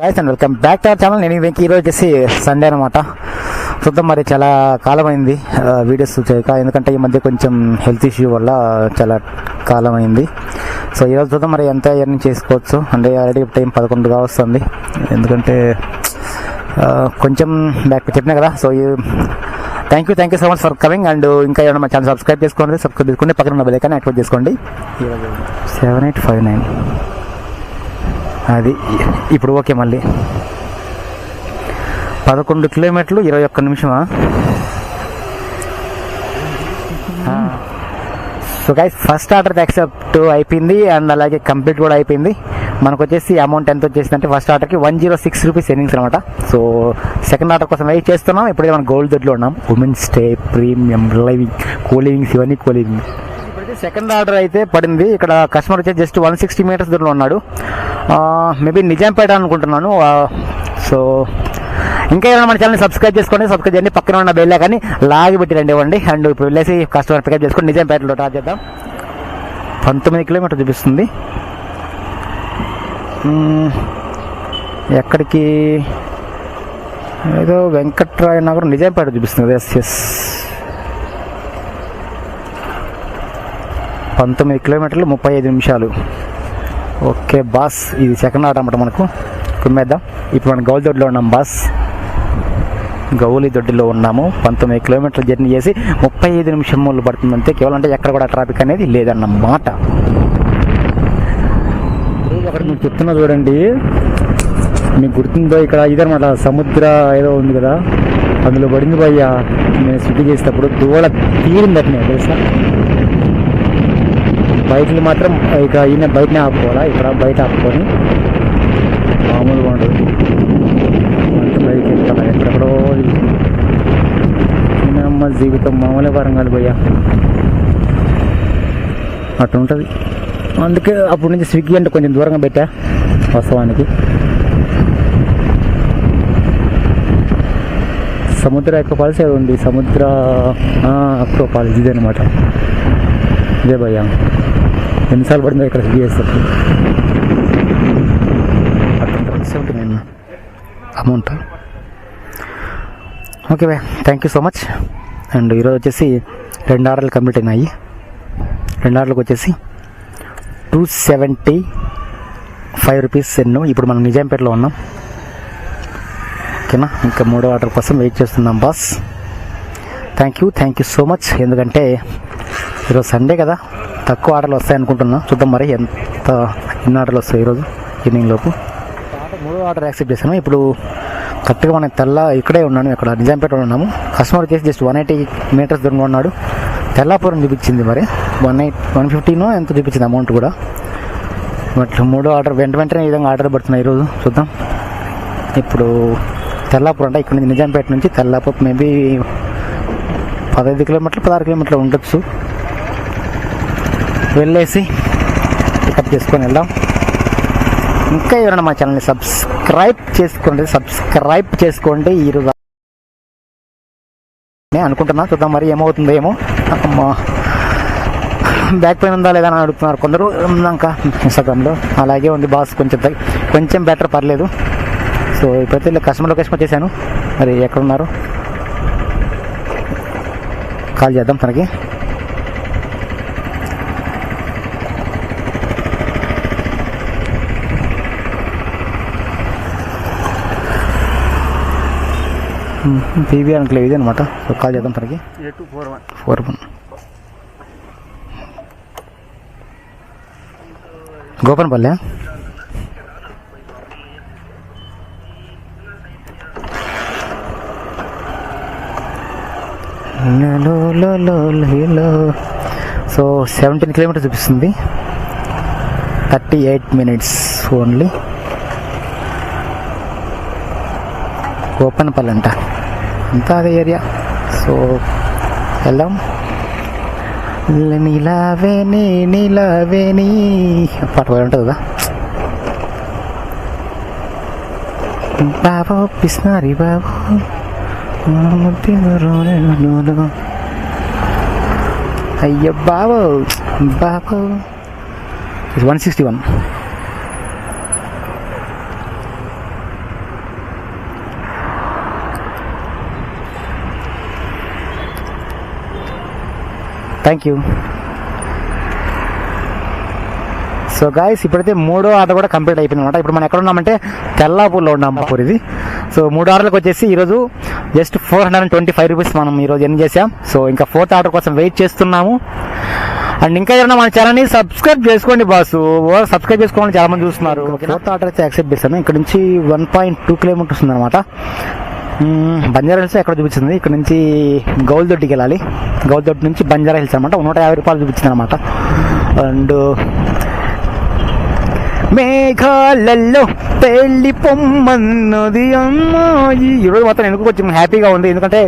Guys and welcome back to our channel నేను వెంకీ ఈరోజు వచ్చేసి సండే అనమాట చూద్దాం మరి చాలా కాలం అయింది వీడియోస్ చేయక ఎందుకంటే ఈ మధ్య కొంచెం హెల్త్ ఇష్యూ వల్ల చాలా కాలం అయింది సో ఈరోజు చూద్దాం మరి ఎంత ఎర్నింగ్ చేసుకోవచ్చు. అంటే ఆల్రెడీ టైం పదకొండుగా వస్తుంది ఎందుకంటే కొంచెం బ్యాక్ చెప్పినా కదా. So thank you thank you so much for coming and ఇంకా ఏమైనా మా ఛానల్ సబ్స్క్రైబ్ చేసుకోండి సబ్స్క్రైబ్ చేసుకోండి పక్కన ఉన్న బెల్ ఐకాన్ యాక్టివేట్ చేసుకోండి. సెవెన్ ఎయిట్ ఫైవ్ నైన్ అది ఇప్పుడు ఓకే మళ్ళీ. పదకొండు కిలోమీటర్లు ఇరవై ఒక్క నిమిషమా? So guys first order accept అయిపోయింది అండ్ అలాగే కంప్లీట్ కూడా అయిపోయింది. మనకు వచ్చేసి అమౌంట్ ఎంత వచ్చేసింది అంటే ఫస్ట్ ఆర్డర్కి one zero six rupees earnings అనమాట. సో సెకండ్ ఆర్డర్ కోసం వెయిట్ చేస్తున్నాం. ఇప్పుడే మనం గోల్డ్ దొడ్లో ఉన్నాం. Women's stay premium living coolings ఇవన్నీ కూలింగ్ సెకండ్ ఆర్డర్ అయితే పడింది. ఇక్కడ కస్టమర్ వచ్చేసి జస్ట్ వన్ సిక్స్టీ మీటర్స్ దూరంలో ఉన్నాడు. మేబీ నిజాంపేట అనుకుంటున్నాను. సో ఇంకా ఏమైనా మన ఛానల్ సబ్స్క్రైబ్ చేసుకోండి సబ్స్క్రైబ్ చేయండి. పక్కన ఉన్న బెల్ కానీ లాగి పెట్టి రండి ఇవ్వండి. అండ్ ఇప్పుడు వెళ్ళేసి కస్టమర్ పికప్ చేసుకొని నిజాంపేటలో టాప్ చేద్దాం. పంతొమ్మిది కిలోమీటర్ చూపిస్తుంది. ఎక్కడికి? ఏదో వెంకట్రాయ నగరం నిజాంపేట చూపిస్తుంది ఎస్ ఎస్ పంతొమ్మిది కిలోమీటర్లు ముప్పై ఐదు నిమిషాలు. Okay boss. ఇది సెకండ్ ఆట అనమాట మనకు. కుమ్మేద్దాం. ఇప్పుడు మనం గౌలి దొడ్డిలో ఉన్నాం బాస్. గౌలి దొడ్డిలో ఉన్నాము. పంతొమ్మిది కిలోమీటర్ల జర్నీ చేసి ముప్పై ఐదు నిమిషములు పడుతుంది అంతే కేవలం అంటే ఎక్కడ కూడా ట్రాఫిక్ అనేది లేదన్నమాట. అక్కడ మీకు చెప్తున్నా చూడండి. మీకు గుర్తుందో ఇక్కడ ఇదనమాట సముద్ర ఏదో ఉంది కదా. అందులో పడింది భయ్యా. నేను సిటీ చేసేటప్పుడు దూడ తీరింది అట్నే తెలుసా? బైక్లు మాత్రం ఇక ఈయన బయటనే ఆపుకోవాలా? ఇక్కడ బయట ఆపుకొని. మామూలుగా ఉండదు. అంత బైక్ వెళ్తాను ఎక్కడెక్కడో అమ్మ జీవితం మామూలే వరంగల్ పోయా. అట్లా ఉంటుంది. అందుకే అప్పటి నుంచి స్విగ్గీ అంటే కొంచెం దూరంగా పెట్టా వాస్తవానికి. సముద్ర ఎక్వఫాల్స్ ఏదో ఉంది. సముద్ర అక్రోఫాల్స్ ఇదే అనమాట ఇదే భయ్యా. ఎన్నిసార్లు పడిందో ఇక్కడ చేస్తారు seventy nine amount. Okay bye thank you so much and ఈరోజు వచ్చేసి రెండు ఆర్డర్లు కంప్లీట్ అయినాయి. రెండు ఆర్డర్లకు వచ్చేసి టూ సెవెంటీ ఫైవ్ రూపీస్ ఎన్నో. ఇప్పుడు మనం నిజాంపేటలో ఉన్నాం. ఓకేనా? ఇంకా మూడో ఆర్డర్ కోసం వెయిట్ చేస్తున్నాం boss thank you thank you so much ఎందుకంటే ఈరోజు సండే కదా. తక్కువ ఆర్డర్లు వస్తాయి అనుకుంటున్నా చూద్దాం మరి ఎంత ఎన్ని ఆర్డర్లు వస్తాయి ఈరోజు ఈవినింగ్ లోపు. మూడో ఆర్డర్ యాక్సెప్ట్ చేశాను. ఇప్పుడు కరెక్ట్గా మన తెల్ల ఇక్కడే ఉన్నాను. ఇక్కడ నిజాంపేటలో ఉన్నాము. కస్టమర్ వచ్చేసి జస్ట్ వన్ ఎయిటీ మీటర్స్ దూరంగా ఉన్నాడు. తెల్లాపురం చూపించింది మరి. వన్ ఎయిట్ వన్ ఫిఫ్టీనో ఎంత చూపించింది అమౌంట్ కూడా. బట్ మూడో ఆర్డర్ వెంట వెంటనే ఈ విధంగా ఆర్డర్ పడుతున్నాయి ఈరోజు. చూద్దాం. ఇప్పుడు తెల్లాపురం అంటే ఇక్కడ నుంచి నిజాంపేట నుంచి తెల్లాపురం మేబీ పదహైదు కిలోమీటర్లు పదహారు కిలోమీటర్లు ఉండొచ్చు. వెళ్ళేసి పికప్ చేసుకొని వెళ్దాం. ఇంకా ఎవరైనా మా ఛానల్ని సబ్స్క్రైబ్ చేసుకోండి సబ్స్క్రైబ్ చేసుకోండి ఈరోజు నేను అనుకుంటున్నా. చూద్దాం మరి ఏమవుతుందో ఏమో. అమ్మా. బ్యాక్ పెయిన్ ఉందా లేదా అని అడుగుతున్నారు కొందరు. ఇంకా ఇన్స్టాగ్రామ్లో అలాగే ఉంది బాస్. కొంచెం కొంచెం బెటర్ పర్లేదు. సో ఇప్పుడైతే కస్టమర్ లొకేషన్ వచ్చేసాను. మరి ఎక్కడున్నారు? కాల్ చేద్దాం తనకి. పీవీ అనుకోలేదు ఇది అనమాట కాల్ చేద్దాం తనకి. Four one. Four one. Gopanpalle. So seventeen kilometers చూపిస్తుంది. Thirty eight minutes only Gopanpalli అంట. అంతా అదే ఏరియా. సో వెళ్దాం. నీలావేని నీలావేని పాట పాడు ఉంటుంది కదా. బాబు పిస్నారి బాబు. అయ్య బాబు బాబు. One sixty one. Thank you so guys ఇప్పుడైతే మూడో ఆర్డర్ కూడా కంప్లీట్ అయిపోయింది అనమాట ఇప్పుడు మనం ఎక్కడ ఉన్నామంటే తెల్లాపూర్లో ఉన్నాం బాపూర్ ఇది. సో మూడు ఆర్డర్లకు వచ్చేసి ఈరోజు just four hundred and twenty five rupees మనం ఈరోజు ఎన్ని చేసాం సో ఇంకా ఫోర్త్ ఆర్డర్ కోసం వెయిట్ చేస్తున్నాము. అండ్ ఇంకా ఎవరైనా మన ఛానల్ని సబ్స్క్రైబ్ చేసుకోండి బాస్. సబ్స్క్రైబ్ చేసుకోవాలని చాలా మంది చూస్తున్నారు ఫోర్త్ ఆర్డర్ అయితే యాక్సెప్ట్ చేస్తాను ఇక్కడ నుంచి వన్ పాయింట్ టూ కిలోమీటర్స్ ఉందన్నమాట. బంజారా హిల్స్ ఎక్కడ చూపించింది? ఇక్కడ నుంచి గౌల్దొడ్డికి వెళ్ళాలి. గౌల్దొడ్డి నుంచి బంజారా హిల్స్ అనమాట నూట యాభై రూపాయలు చూపించింది అనమాట అండ్ మేఘాలలో పెళ్ళి పొమ్మన్నది అమ్మాయి. ఈరోజు మాత్రం ఎందుకు కొంచెం హ్యాపీగా ఉంది. ఎందుకంటే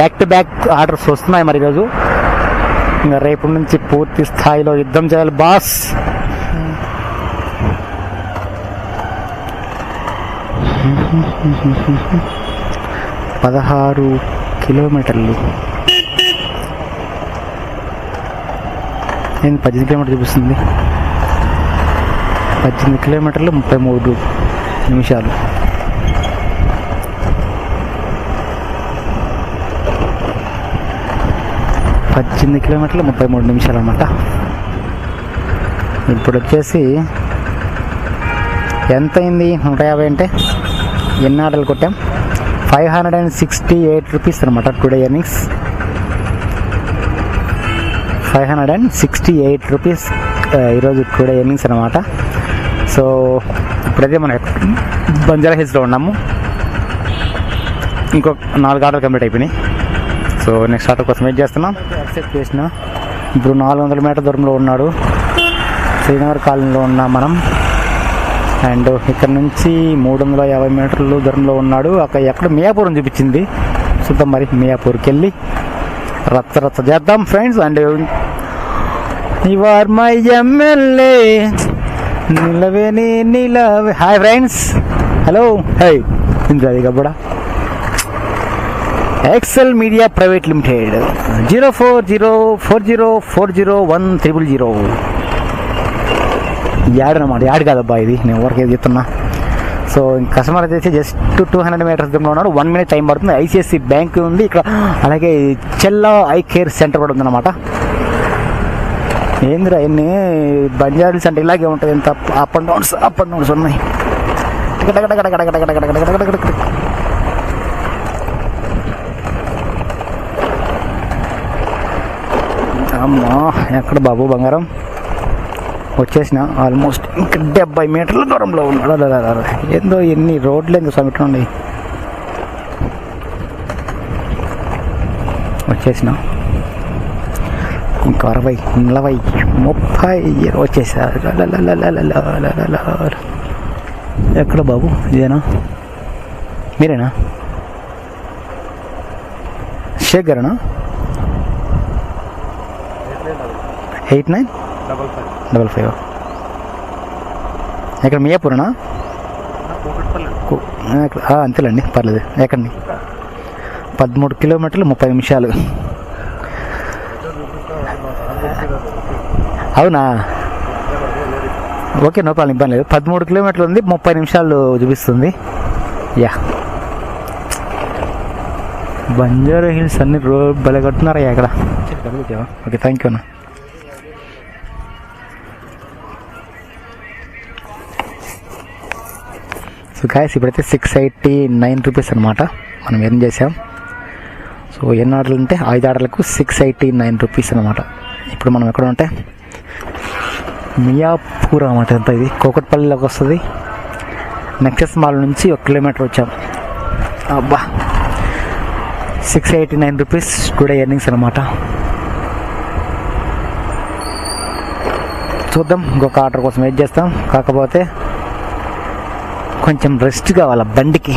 బ్యాక్ టు బ్యాక్ ఆర్డర్స్ వస్తున్నాయి మరి ఈరోజు. ఇంకా రేపు నుంచి పూర్తి స్థాయిలో యుద్ధం చేయాలి బాస్. పదహారు కిలోమీటర్లు. నేను పద్దెనిమిది కిలోమీటర్లు చూపిస్తుంది? పద్దెనిమిది కిలోమీటర్లు ముప్పై మూడు నిమిషాలు. పద్దెనిమిది కిలోమీటర్లు ముప్పై మూడు నిమిషాలు అనమాట ఇప్పుడు వచ్చేసి ఎంత అయింది నూట యాభై అంటే ఎన్ని ఆటలు కొట్టాం? Five hundred and sixty eight rupees అనమాట today earnings five hundred and sixty eight rupees ఈరోజు టుడే ఎర్నింగ్స్ అనమాట సో ఇప్పుడైతే మనం బంజారా హిల్స్లో ఉన్నాము. ఇంకొక నాలుగు ఆర్డర్ కంప్లీట్ అయిపోయినాయి. సో నెక్స్ట్ ఆర్డర్ కోసం వెయిట్ చేస్తున్నాం. యాక్సెప్ట్ చేసిన. ఇప్పుడు నాలుగు వందల మీటర్ దూరంలో ఉన్నాడు. శ్రీనగర్ కాలనీలో ఉన్నాం మనం. అండ్ ఇక్కడ నుంచి మూడు వందల యాభై మీటర్లు దూరంలో ఉన్నాడు. అక్కడ ఎక్కడ మియాపూర్ చూపించింది. చూద్దాం మరి మియాపూర్కి వెళ్ళి రచ్చ రచ్చ చేద్దాం friends. And you are my MLA నిలవే నిలవే. Hi friends. Hello. Hi. ఇంద్రాది కబ్బడా excel media private limited. Zero four zero four zero four zero one triple zero. Ad అనమాట యాడ్ కాదబ్బా ఇది నేను ఊరికి ఏది చెప్తున్నా సో కస్టమర్ వచ్చేసి జస్ట్ టూ హండ్రెడ్ మీటర్స్ దూరంలో ఉన్నారు వన్ మినిట్ టైం పడుతుంది ఐసిఐసి బ్యాంక్ ఉంది ఇక్కడ అలాగే చెల్ల ఐ కేర్ సెంటర్ కూడా ఉందన్నమాట ఏందిరా ఎన్ని బంజారీస్ సెంటర్ ఇలాగే ఉంటుంది ఇంత up and downs up and downs ఉన్నాయి అమ్మా ఎక్కడ బాబు బంగారం వచ్చేసిన ఆల్మోస్ట్ ఇంకా డెబ్బై మీటర్ల దూరంలో ఉన్నాడు అలా ఏందో ఎన్ని రోడ్లు ఎందుకు సమీపండి వచ్చేసిన ఇంకా అరవై నలభై ముప్పై వచ్చేసారు ఎక్కడ బాబు ఇదేనా మీరేనా శేఖర్నా eight nine double five double five ఎక్కడ మియాపూర్నా? ఆ, అంతేలేండి పర్లేదు. ఎక్కడండి పదమూడు కిలోమీటర్లు ముప్పై నిమిషాలు. అవునా? ఓకే నో ప్రాబ్లం ఇబ్బంది లేదు. పదమూడు కిలోమీటర్లు ఉంది ముప్పై నిమిషాలు చూపిస్తుంది. యా. బంజారా హిల్స్ అన్ని రోడ్ భలే కడుతున్నారా ఇక్కడ. ఓకే థ్యాంక్ యూ అన్న. సో గాయస్ ఇప్పుడైతే సిక్స్ ఎయిటీ నైన్ రూపీస్ అనమాట మనం ఎర్న్ చేసాం? సో ఎన్ని ఆర్డర్లు అంటే ఐదు ఆర్డర్లకు సిక్స్ ఎయిటీ నైన్ రూపీస్ అనమాట ఇప్పుడు మనం ఎక్కడ ఉంటే? మియాపూర్ అనమాట ఎంత ఇది? కోకట్పల్లిలోకి వస్తుంది. నెక్సెస్ మాల్ నుంచి ఒక కిలోమీటర్ వచ్చాం. అబ్బా! Six eighty nine rupees today earnings అనమాట చూద్దాం ఇంకొక ఆర్డర్ కోసం వెయిట్ చేస్తాం. కాకపోతే కొంచెం రెస్ట్ కావాలి బండికి?